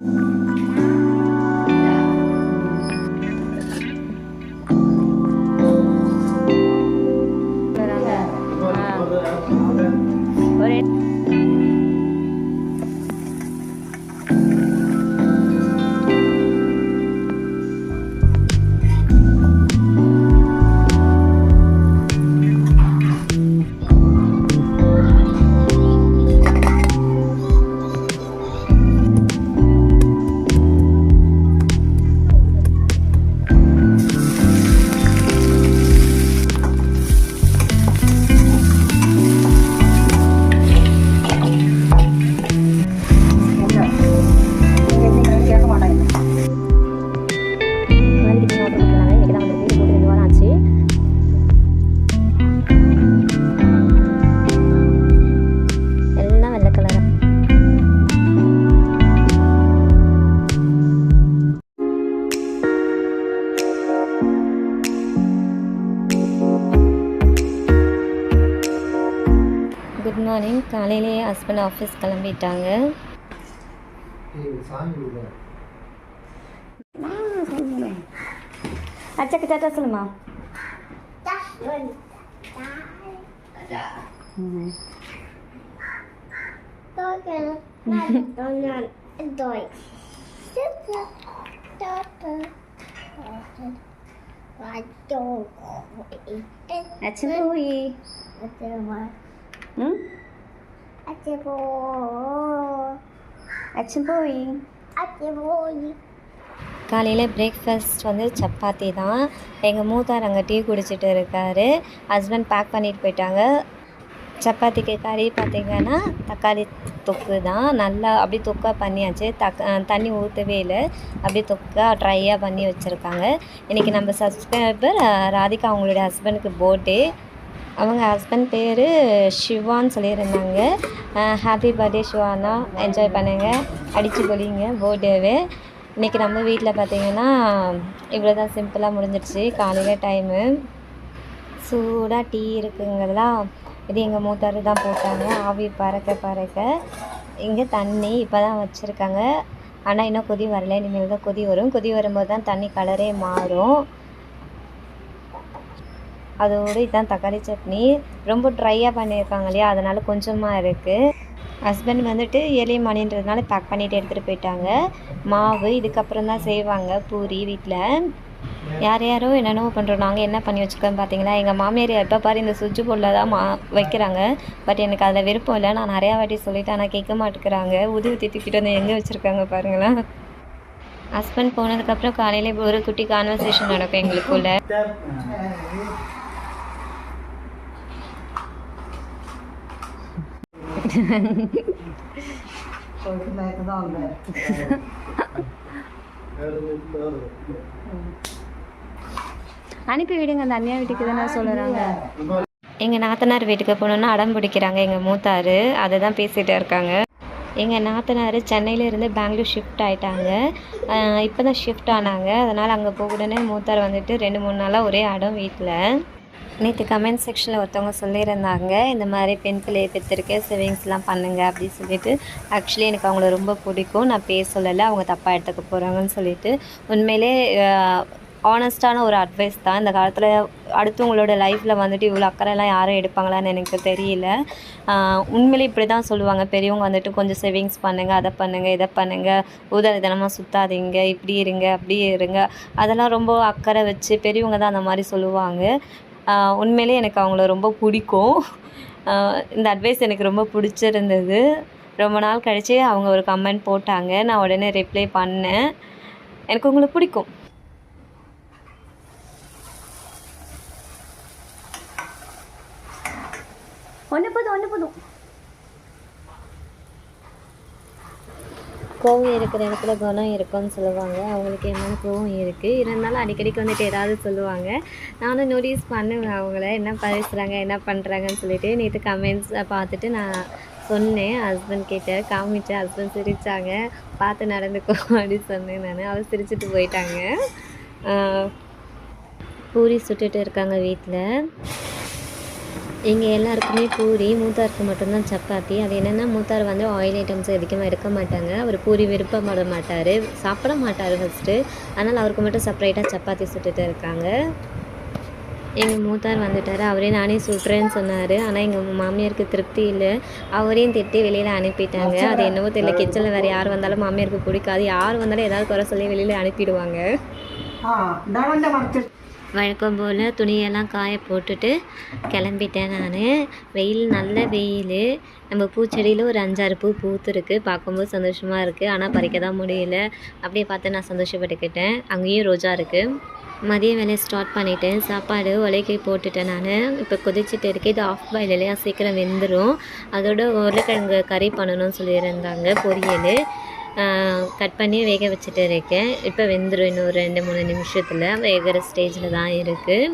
ஒரே காலையிலேயே husband office கிளம்பிட்டாங்க அச்சக்கு டாட்டா சொல்லுமா tôi kìa là tôi nhận tôi rất காலையில் பிரேக்ஃபாஸ்ட் வந்து சப்பாத்தி தான். எங்கள் மூத்தார் அங்கே டீ குடிச்சிட்டு இருக்காரு. ஹஸ்பண்ட் பேக் பண்ணிட்டு போயிட்டாங்க. சப்பாத்திக்கு கறி பார்த்திங்கன்னா தக்காளி தொக்கு தான். நல்லா அப்படியே தொக்கா பண்ணியாச்சு. தக் தண்ணி ஊற்றவே இல்லை. அப்படியே தொக்கா ட்ரையாக பண்ணி வச்சுருக்காங்க. இன்றைக்கி நம்ம சப்ஸ்கிரைபர் ராதிகா அவங்களுடைய ஹஸ்பண்டுக்கு பர்த்டே அவங்க ஹஸ்பண்ட் பேர் சிவான்னு சொல்லியிருந்தாங்க. ஹாப்பி பர்த்டே சிவானா என்ஜாய் பண்ணுங்கள் அடித்து பொழிங்க பர்த்டேவே இன்றைக்கி நம்ம வீட்டில் பார்த்தீங்கன்னா இவ்வளோ தான் சிம்பிளாக முடிஞ்சிடுச்சு காலையில் டைமு சூடாக டீ இருக்குங்கிறதெல்லாம் இது எங்கள் மூத்தாரு தான் போட்டாங்க. ஆவி பறக்க பறக்க. இங்கே தண்ணி இப்போ தான் வச்சுருக்காங்க. ஆனால் இன்னும் கொதி வரல. இனிமேல் தான் கொதி வரும். கொதி வரும்போது தான் தண்ணி கலரே மாறும். அதோடு இதுதான் தக்காளி சட்னி. ரொம்ப ட்ரையாக பண்ணியிருக்காங்க இல்லையா? அதனால் கொஞ்சமாக இருக்குது ஹஸ்பண்ட் வந்துட்டு ஏழை மணின்றதுனால பேக் பண்ணிட்டு எடுத்துகிட்டு போயிட்டாங்க. மாவு இதுக்கப்புறம் தான் செய்வாங்க பூரி வீட்டில் யார் யாரோ என்னென்னவோ பண்ணுறோம் நாங்கள் என்ன பண்ணி வச்சுருக்கோம் பார்த்தீங்களா எங்கள் மாமியார் எப்போ பாரு இந்த சுவிட்ச் போர்டில் தான் மா வைக்கிறாங்க. பட் எனக்கு அதில் விருப்பம் இல்லை. நான் நிறையா வாட்டி சொல்லிட்டேன் ஆனால் கேட்க மாட்டேங்கிறாங்க. உதவி தூக்கிட்டு வந்து எங்கே வச்சுருக்காங்க பாருங்களேன். ஹஸ்பண்ட் போனதுக்கப்புறம் காலையில் ஒரு குட்டி கான்வர்சேஷன் நடக்கும் எங்களுக்குள்ள. அனுப்பி விடுங்க அந்த அண்ணியா வீட்டுக்கு தானே சொல்லுறாங்க. எங்கள் நாத்தனார் வீட்டுக்கு போகணுன்னா அடம் பிடிக்கிறாங்க எங்கள் மூத்தார். அதை தான் பேசிகிட்டு இருக்காங்க. எங்கள் நாத்தனார் சென்னையில இருந்து பெங்களூர் ஷிஃப்ட் ஆயிட்டாங்க. இப்போ தான் ஷிஃப்ட் ஆனாங்க. அதனால் அங்கே போகணுன்னு மூத்தார் வந்துட்டு ரெண்டு மூணு நாளாக ஒரே அடம் வீட்டில் நேற்று கமெண்ட் செக்ஷனில் ஒருத்தவங்க சொல்லியிருந்தாங்க இந்த மாதிரி பெண் பிள்ளையை பெற்றிருக்கேன் சேவிங்ஸ்லாம் பண்ணுங்க அப்படின்னு சொல்லிட்டு. ஆக்சுவலி எனக்கு அவங்கள ரொம்ப பிடிக்கும். நான் பேர் சொல்லலை அவங்க தப்பாக எடுத்துக்க போகிறாங்கன்னு சொல்லிட்டு. உண்மையிலே ஆனஸ்டான ஒரு அட்வைஸ் தான். இந்த காலத்தில் அடுத்தவங்களோட லைஃப்பில் வந்துட்டு இவ்வளோ அக்கறைலாம் யாரும் எடுப்பாங்களான்னு எனக்கு தெரியல. உண்மையிலே இப்படி தான் சொல்லுவாங்க. பெரியவங்க வந்துட்டு கொஞ்சம் சேவிங்ஸ் பண்ணுங்கள் அதை பண்ணுங்கள் இதை பண்ணுங்கள் உதவிதனமாக சுற்றாதீங்க இப்படி இருங்க அப்படி இருங்க. அதெல்லாம் ரொம்ப அக்கறை வச்சு பெரியவங்க தான் அந்த மாதிரி சொல்லுவாங்க. உண்மையிலே எனக்கு அவங்கள ரொம்ப பிடிக்கும். இந்த அட்வைஸ் எனக்கு ரொம்ப பிடிச்சிருந்தது. ரொம்ப நாள் கழித்து அவங்க ஒரு கமெண்ட் போட்டாங்க. நான் உடனே ரிப்ளை பண்ணேன். எனக்கு உங்களை பிடிக்கும். ஒன்று போதும் ஒன்று போதும். கோவம் இருக்கிற இடத்துல குணம் இருக்கும்னு சொல்லுவாங்க. அவங்களுக்கு என்னென்ன கோவம் இருக்குது இருந்தாலும் அடிக்கடிக்கு வந்துட்டு ஏதாவது சொல்லுவாங்க. நானும் நோட்டீஸ் பண்ணுவேன் அவங்கள. என்ன பேசுகிறாங்க என்ன பண்ணுறாங்கன்னு சொல்லிட்டு நேற்று கமெண்ட்ஸை பார்த்துட்டு நான் சொன்னேன். ஹஸ்பண்ட் கிட்ட காமிச்சேன் ஹஸ்பண்ட் சிரித்தாங்க பார்த்து நடந்துக்கோ அப்படின்னு சொன்னேன் நான். அவர் சிரிச்சுட்டு போயிட்டாங்க. பூரி சுட்டுட்டு இருக்காங்க வீட்டில் எங்கள் எல்லாருக்குமே பூரி மூத்தாருக்கு மட்டும்தான் சப்பாத்தி. அது என்னென்னா மூத்தார் வந்து ஆயில் ஐட்டம்ஸ் அதிகமாக எடுக்க மாட்டாங்க. அவர் பூரி விருப்பப்பட மாட்டார். சாப்பிட மாட்டார் ஃபஸ்ட்டு அதனால் அவருக்கு மட்டும் செப்பரேட்டாக சப்பாத்தி சுட்டுட்டு இருக்காங்க. எங்கள் மூத்தார் வந்துட்டார். அவரே நானே சுட்டுறேன்னு சொன்னார். ஆனால் எங்கள் மாமியாருக்கு திருப்தி இல்லை. அவரையும் திட்டி வெளியில் அனுப்பிட்டாங்க. அது என்னவோ தெரியல. கிச்சனில் வேறு யார் வந்தாலும் மாமியாருக்கு பிடிக்காது. யார் வந்தாலும் ஏதாவது குறை சொல்லி வெளியில் அனுப்பிடுவாங்க. வழக்கம் போல் துணியெல்லாம் காய போட்டுட்டு கிளம்பிட்டேன் நான். வெயில் நல்ல வெயில். நம்ம பூச்செடியில் ஒரு அஞ்சாறு பூ பூத்துருக்கு. பார்க்கும்போது சந்தோஷமாக இருக்குது ஆனால் பறிக்க தான் முடியல. அப்படியே பார்த்து நான் சந்தோஷப்பட்டுக்கிட்டேன். அங்கேயும் ரோஜா இருக்குது மதிய வேலையை ஸ்டார்ட் பண்ணிட்டேன். சாப்பாடு உலக்கி போட்டுட்டேன் நான். இப்போ கொதிச்சுட்டு இருக்கு. இது ஆஃப் பாயில் இல்லையா? சீக்கிரம் வெந்துடும் அதோட உருளைக்கிழங்கு கறி பண்ணணும்னு சொல்லியிருந்தாங்க. பொரியல். கட் பண்ணி வேக வச்சுட்டு இருக்கேன். இப்போ வெந்துடும் இன்னும் ரெண்டு மூணு நிமிஷத்தில். வேகிற ஸ்டேஜில் தான் இருக்குது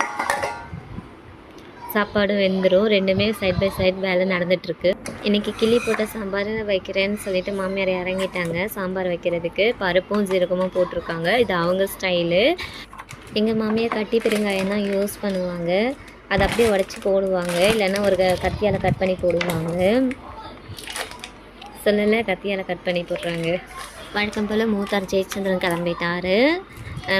சாப்பாடும் வெந்துடும் ரெண்டுமே சைட் பை சைட் வேலை நடந்துகிட்ருக்கு இன்றைக்கி கிள்ளி போட்ட சாம்பார் வைக்கிறேன்னு சொல்லிட்டு மாமியார் இறங்கிட்டாங்க. சாம்பார் வைக்கிறதுக்கு பருப்பும் ஜீரகமும் போட்டிருக்காங்க. இது அவங்க ஸ்டைலு எங்கள் மாமியார் கட்டி பெருங்காயம் தான் யூஸ் பண்ணுவாங்க. அதை அப்படியே உடச்சி போடுவாங்க. இல்லைன்னா ஒரு க- கத்தியால் கட் பண்ணி போடுவாங்க. சொல்லலை கத்தியால் கட் பண்ணி போடுறாங்க. வழக்கம் போல் மூத்தார் ஜெயச்சந்திரன் கிளம்பிட்டாரு.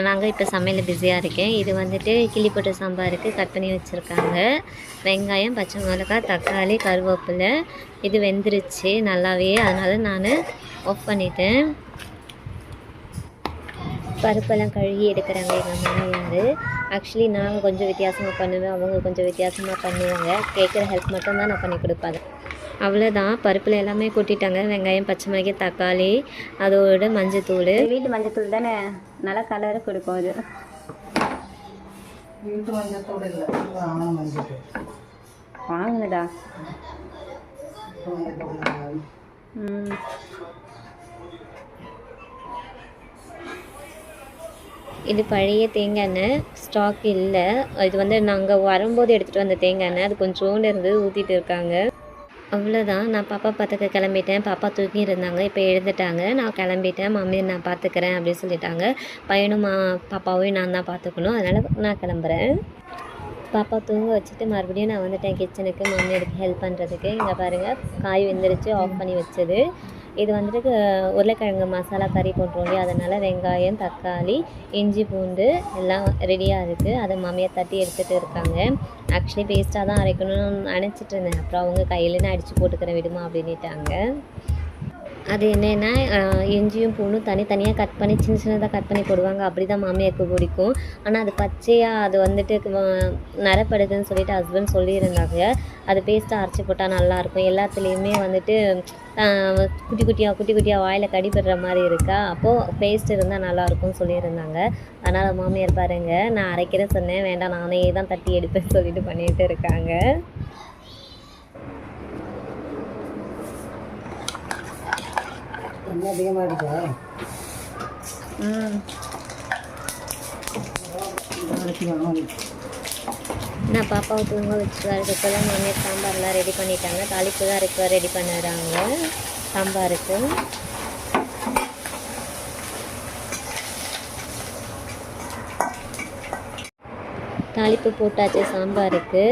நாங்கள் இப்போ சமையல் பிஸியாக இருக்கேன். இது வந்துட்டு கிளி போட்டு சாம்பாருக்கு கட் பண்ணி வச்சுருக்காங்க. வெங்காயம் பச்சை மிளகாய் தக்காளி கருவேப்பிலை. இது வெந்துருச்சு நல்லாவே. அதனால் நான் ஆஃப் பண்ணிட்டேன். பருப்பெல்லாம் கழுகி எடுக்கிறாங்க எங்கள் மாமியார் ஆக்சுவலி நாங்கள் கொஞ்சம் வித்தியாசமாக பண்ணுவேன். அவங்க கொஞ்சம் வித்தியாசமாக பண்ணுவாங்க. கேட்குற ஹெல்ப் மட்டும்தான் நான் பண்ணி கொடுப்பேன். அவ்வளோதான் பருப்பில் எல்லாமே கொட்டிட்டாங்க. வெங்காயம் பச்சை மிளகாய் தக்காளி அதோட மஞ்சத்தூள் வீட்டு மஞ்சத்தூள் தானே? நல்லா கலரை கொடுக்கும் அது. வீட்டு மஞ்சத்தூள் இல்லை. மஞ்சத்தூள் ம். இது பழைய தேங்காய் எண்ணெய். ஸ்டாக் இல்லை. இது வந்து நாங்கள் வரும்போது எடுத்துகிட்டு வந்த தேங்காய் எண்ணெய். அது கொஞ்சோண்டு இருந்தது ஊற்றிட்டு இருக்காங்க. அவ்வளோதான் நான் பாப்பா பார்த்துக்க கிளம்பிட்டேன். பாப்பா தூக்கி இருந்தாங்க. இப்போ எழுந்துட்டாங்க. நான் கிளம்பிட்டேன். மம்மி நான் பார்த்துக்கிறேன் அப்படின்னு சொல்லிட்டாங்க. பையனும் மா பாப்பாவையும் நான் தான் பார்த்துக்கணும் அதனால் நான் கிளம்புறேன். பாப்பா தூங்க வச்சுட்டு மறுபடியும் நான் வந்துட்டேன் கிச்சனுக்கு மாமியாருக்கு ஹெல்ப் பண்ணுறதுக்கு இங்கே பாருங்கள் காய் வெந்துருச்சு. ஆஃப் பண்ணி வச்சது. இது வந்துட்டு உருளைக்கிழங்கு மசாலா கறி போட்டுரும் இல்லையா அதனால் வெங்காயம் தக்காளி இஞ்சி பூண்டு எல்லாம் ரெடியாக இருக்குது அதை மாமியார் தட்டி எடுத்துகிட்டு இருக்காங்க. ஆக்சுவலி பேஸ்ட்டாக தான் அரைக்கணும்னு நினச்சிட்டு இருந்தேன். அப்புறம் அவங்க கையில் நான் அடித்து போட்டுக்கிறேன் விடுமா அப்படின்னுட்டாங்க. அது என்னென்னா இஞ்சியும் பூணும் தனித்தனியாக கட் பண்ணி சின்ன சின்னதாக கட் பண்ணி போடுவாங்க. அப்படி தான் மாமியாருக்கு பிடிக்கும். ஆனால் அது பச்சையாக அது வந்துட்டு வ- நரப்படுதுன்னு சொல்லிட்டு ஹஸ்பண்ட் சொல்லியிருந்தாங்க. அது பேஸ்ட்டாக அரைச்சி போட்டால் நல்லாயிருக்கும் எல்லாத்துலேயுமே வந்துட்டு குட்டி குட்டியாக குட்டி குட்டியாக வாயில் கடிபடுற மாதிரி இருக்கா? அப்போது பேஸ்ட் இருந்தால் நல்லாயிருக்கும்னு சொல்லியிருந்தாங்க. அதனால் மாமியார் பாருங்கள் நான் அரைக்கிறேன் சொன்னேன். வேண்டாம் நானே தான் தட்டி எடுப்பேன்னு சொல்லிட்டு பண்ணிகிட்டு இருக்காங்க. தண்ணி அதிகமாக இருக்கா ம். நான் பாப்பாவை தூங்க வச்சுட்டு அதுக்குள்ள மாமியார் சாம்பார்லாம் ரெடி பண்ணிட்டாங்க. தாளிப்பு தான் இருக்க ரெடி பண்ணுறாங்க சாம்பாருக்கு. தாளிப்பு போட்டாச்சு சாம்பாருக்கு.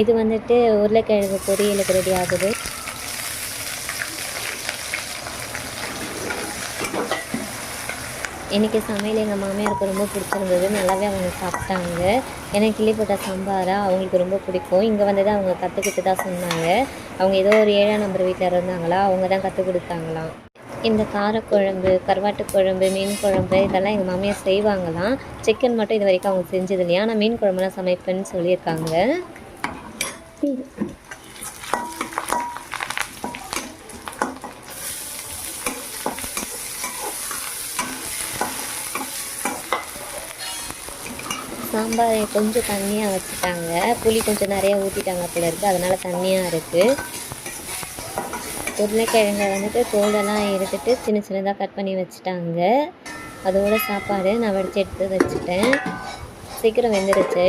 இது வந்துட்டு உருளைக்கிழங்கு பொரியலுக்கு ரெடி ஆகுது. இன்றைக்கி சமையல் எங்கள் மாமியாருக்கு ரொம்ப பிடிச்சிருந்தது. நல்லாவே அவங்க சாப்பிட்டாங்க. ஏன்னா கிள்ளி போட்ட சாம்பாரா அவங்களுக்கு ரொம்ப பிடிக்கும். இங்கே வந்து தான் அவங்க கற்றுக்கிட்டு தான் சொன்னாங்க. அவங்க ஏதோ ஒரு ஏழாம் நம்பர் வீட்டில் இருந்தாங்களா அவங்க தான் கற்றுக் கொடுத்தாங்களாம். இந்த காரக்குழம்பு கருவாட்டு குழம்பு மீன் குழம்பு இதெல்லாம் எங்கள் மாமியார் செய்வாங்களாம். சிக்கன் மட்டும் இது வரைக்கும் அவங்க செஞ்சது இல்லையா ஆனால் மீன் குழம்புலாம் சமைப்பேன்னு சொல்லியிருக்காங்க. சாம்பார் கொஞ்சம் தண்ணியாக வச்சுட்டாங்க. புளி கொஞ்சம் நிறைய ஊற்றிட்டாங்க போல இருக்குது அதனால் தண்ணியாக இருக்குது உருளைக்கிழங்கை வந்துட்டு தோலெல்லாம் எடுத்துட்டு சின்ன சின்னதாக கட் பண்ணி வச்சுட்டாங்க. அதோட சாப்பாடு நான் வடித்து எடுத்து வச்சுட்டேன். சீக்கிரம் வெந்துருச்சு.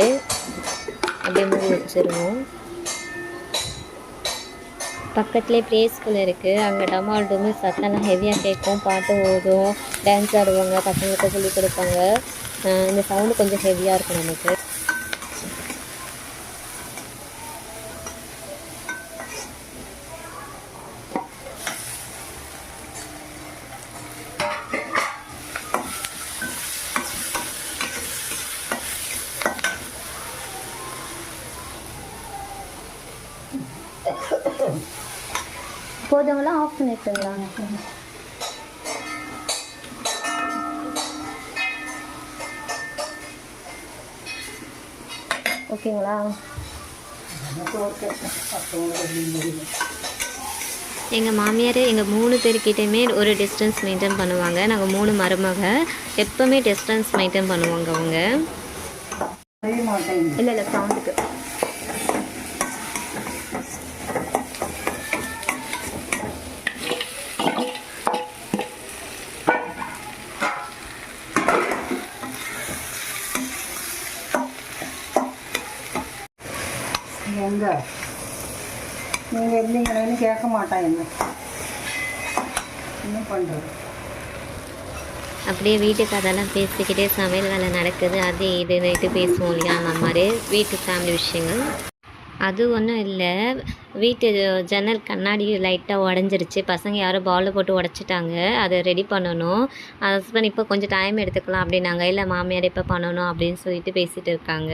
அப்படியே மூடி வச்சிருவோம். பக்கத்துலேயே ப்ளே ஸ்கூல் இருக்குது அங்கே டமால் டூமு சத்தம்லாம் ஹெவியாக கேட்கும். பாட்டு ஓடும். டான்ஸ் ஆடுவாங்க. பசங்களுக்கு சொல்லிக் கொடுப்பாங்க. இந்த சவுண்டு கொஞ்சம் ஹெவியாக இருக்கும் நமக்கு. போதவங்களாம் ஆஃப் பண்ணிட்டுங்களா ஓகேங்களா? எங்கள் மாமியார் எங்கள் மூணு பேர்கிட்டையுமே ஒரு டிஸ்டன்ஸ் மெயின்டைன் பண்ணுவாங்க. நாங்கள் மூணு மருமக. எப்போவுமே டிஸ்டன்ஸ் மெயின்டைன் பண்ணுவாங்க அவங்க. இல்லை இல்லை சவுண்டுக்கு நீங்கள் இருந்தீங்களேன்னு கேட்க மாட்டான் என்ன? என்ன பண்ணுறது அப்படியே வீட்டு அதெல்லாம் பேசிக்கிட்டே சமையல் வேலை நடக்குது. அது இது நைட்டு பேசுவோம் இல்லையா? அந்த மாதிரி வீட்டு ஃபேமிலி விஷயங்கள். அது ஒன்றும் இல்லை. வீட்டு ஜன்னல் கண்ணாடி லைட்டாக உடஞ்சிருச்சு. பசங்க யாரோ பாலில் போட்டு உடச்சிட்டாங்க. அதை ரெடி பண்ணணும். ஹஸ்பண்ட் இப்போ கொஞ்சம் டைம் எடுத்துக்கலாம் அப்படின்னாங்க. இல்லை மாமியார் இப்போ பண்ணணும் அப்படின்னு சொல்லிட்டு பேசிகிட்டு இருக்காங்க.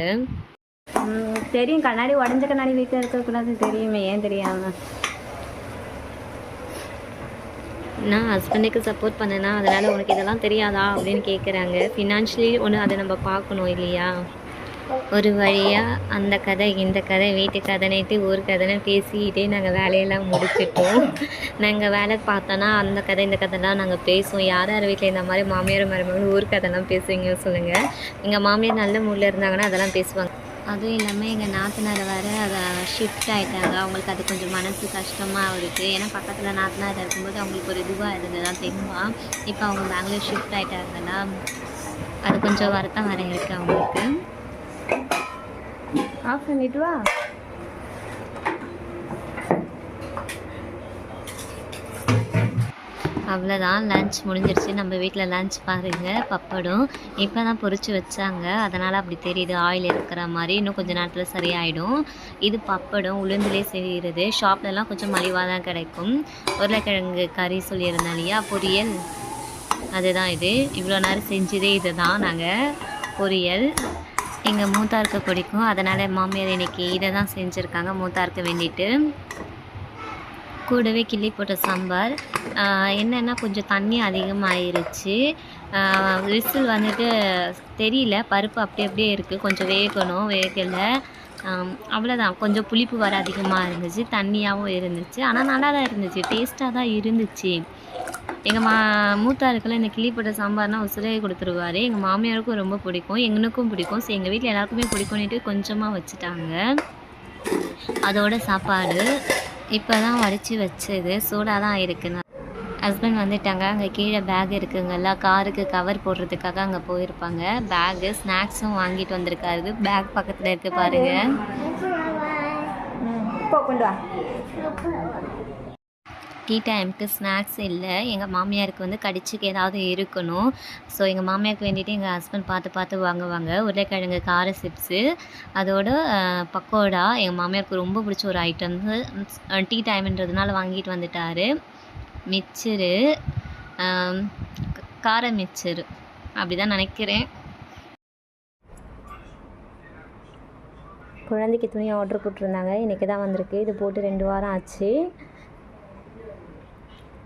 தெரியும். கண்ணாடி உடஞ்ச கண்ணாடி வீட்டில் இருக்கக்கூடாது. தெரியுமே. ஏன் தெரியாமல் நான் ஹஸ்பண்டுக்கு சப்போர்ட் பண்ணேனா அதனால் உனக்கு இதெல்லாம் தெரியாதா அப்படின்னு கேட்குறாங்க ஃபினான்ஷியலி ஒன்று அதை நம்ம பார்க்கணும் இல்லையா? ஒரு வழியாக அந்த கதை இந்த கதை வீட்டு கதைனைட்டு ஒரு கதைன்னு பேசிக்கிட்டே நாங்கள் வேலையெல்லாம் முடிச்சிட்டோம். நாங்கள் வேலை பார்த்தோன்னா அந்த கதை இந்த கதைலாம் நாங்கள் பேசுவோம். யார் யார் வீட்டில் இந்த மாதிரி மாமியார் மருமகள் ஊர் கதைலாம் பேசுவீங்க சொல்லுங்கள் எங்கள் மாமியார் நல்ல மூடில் இருந்தாங்கன்னா அதெல்லாம் பேசுவாங்க. அதுவும் இல்லாமல் எங்கள் நாத்தனார் வேறு அதை ஷிஃப்ட் ஆகிட்டாங்க அவங்களுக்கு அது கொஞ்சம் மனசு கஷ்டமாக இருக்குது ஏன்னா பக்கத்தில் நாத்தனார் இருக்கும்போது அவங்களுக்கு ஒரு இதுவாக இருந்தது தான் தெரியுமா இப்போ அவங்க பெங்களூர் ஷிஃப்ட் ஆகிட்டாங்கன்னா அது கொஞ்சம் வருத்தம் வர இருக்குது அவங்களுக்கு. ஆஃப் பண்ணிட்டு வா. அவ்வளோதான் லஞ்ச் முடிஞ்சிருச்சு. நம்ம வீட்டில் லஞ்ச் பாருங்கள் பப்படம். இப்போ தான் பொறிச்சு வச்சாங்க. அதனால் அப்படி தெரியுது. ஆயில் இருக்கிற மாதிரி இன்னும் கொஞ்சம் நேரத்தில் சரியாயிடும். இது பப்படம். உளுந்துலேயே செய்கிறது ஷாப்லலாம் கொஞ்சம் மலிவாக தான் கிடைக்கும். உருளைக்கிழங்கு கறி சொல்லியிருந்தேன் இல்லையா? பொரியல். அதுதான் இது. இவ்வளோ நேரம் செஞ்சதே இது தான் நாங்கள் பொரியல். எங்கள் மூத்தாருக்கு பிடிக்கும். அதனால் மாமியார் இன்னைக்கு இதை தான் செஞ்சுருக்காங்க. மூத்தாருக்கு வேண்டிட்டு. கூடவே கிள்ளி போட்ட சாம்பார். என்னென்னா கொஞ்சம் தண்ணி அதிகமாகிருச்சு விசில் வந்துட்டு தெரியல. பருப்பு அப்படி அப்படியே இருக்குது கொஞ்சம் வேகணும் வேகலை. அவ்வளோதான் கொஞ்சம் புளிப்பு வர அதிகமாக இருந்துச்சு. தண்ணியாகவும் இருந்துச்சு. ஆனால் நல்லா தான் இருந்துச்சு. டேஸ்ட்டாக தான் இருந்துச்சு. எங்கள் மா மூத்தாருக்கெல்லாம் இந்த கிள்ளி போட்ட சாம்பார்னால் உசுரே கொடுத்துருவாரு. எங்கள் மாமியாருக்கும் ரொம்ப பிடிக்கும். எங்களுக்கும் பிடிக்கும். ஸோ எங்கள் வீட்டில் எல்லாருக்குமே பிடிக்கும்னுட்டு கொஞ்சமாக வச்சுட்டாங்க. அதோட சாப்பாடு. இப்போ தான் வடித்து வச்சது. சூடாக தான் இருக்குன்னு. ஹஸ்பண்ட் வந்துட்டாங்க. அங்கே கீழே பேக் இருக்குங்கல்ல காருக்கு கவர் போடுறதுக்காக அங்கே போயிருப்பாங்க. பேகு ஸ்நாக்ஸும் வாங்கிட்டு வந்திருக்காரு. பேக் பக்கத்தில் இருக்கு பாருங்க. கொண்டு வா. டீ டைமுக்கு ஸ்நாக்ஸ் இல்லை. எங்கள் மாமியாருக்கு வந்து கடிச்சுக்கு ஏதாவது இருக்கணும். ஸோ எங்கள் மாமியாருக்கு வேண்டிட்டு எங்கள் ஹஸ்பண்ட் பார்த்து பார்த்து வாங்குவாங்க. உருளைக்கிழங்கு கார சிப்ஸு அதோட பக்கோடா எங்கள் மாமியாருக்கு ரொம்ப பிடிச்ச ஒரு ஐட்டம் டீ டைம்ன்றதுனால வாங்கிட்டு வந்துட்டாரு. மிச்சரு கார மிச்சரு. அப்படி தான் நினைக்கிறேன். குழந்தைக்கு துணி ஆர்டர் போட்டிருந்தாங்க. இன்றைக்கி தான் வந்திருக்கு. இது போட்டு ரெண்டு வாரம் ஆச்சு.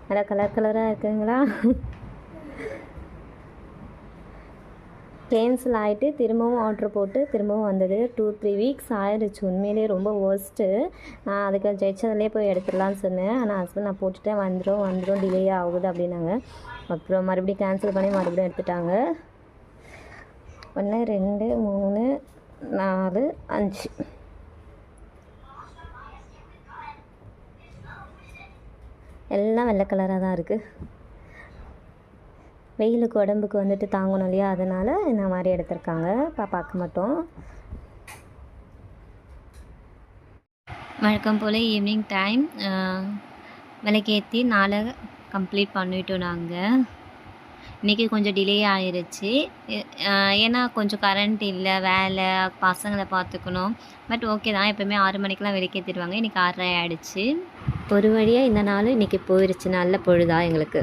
நல்லா கலர் கலராக இருக்குங்களா? கேன்சல் ஆகிட்டு திரும்பவும் ஆர்டர் போட்டு திரும்பவும் வந்தது. டூ த்ரீ வீக்ஸ் ஆயிடுச்சு உண்மையிலேயே ரொம்ப ஒர்ஸ்ட்டு நான் அதுக்கு ஜெயிச்சதுலேயே போய் எடுத்துடலான்னு சொன்னேன். ஆனால் ஹஸ்பண்ட் நான் போட்டுட்டேன். வந்துடும் வந்துடும் டிலே ஆகுது அப்படின்னாங்க. அப்புறம் மறுபடியும் கேன்சல் பண்ணி மறுபடியும் எடுத்துட்டாங்க. ஒன்று ரெண்டு மூணு நாலு அஞ்சு. எல்லாம் வெள்ளை கலராக தான் இருக்குது வெயிலுக்கு உடம்புக்கு வந்துட்டு தாங்கணும் இல்லையா? அதனால் இந்த மாதிரி எடுத்திருக்காங்க. பார்க்க மட்டும். வழக்கம் போல் ஈவினிங் டைம் விளக்கேற்றி நாளை கம்ப்ளீட் பண்ணிட்டோம் நாங்கள் இன்றைக்கி கொஞ்சம் டிலே ஆயிருச்சு. ஏன்னா கொஞ்சம் கரண்ட் இல்லை வேலை பசங்களை பார்த்துக்கணும். பட் ஓகே தான் எப்போவுமே ஆறு மணிக்கெலாம் விளக்கேற்றிடுவாங்க இன்றைக்கி ஆறரை ஆயிடுச்சு. ஒரு வழியாக இந்த நாள் இன்றைக்கி போயிடுச்சு நல்ல பொழுதா எங்களுக்கு.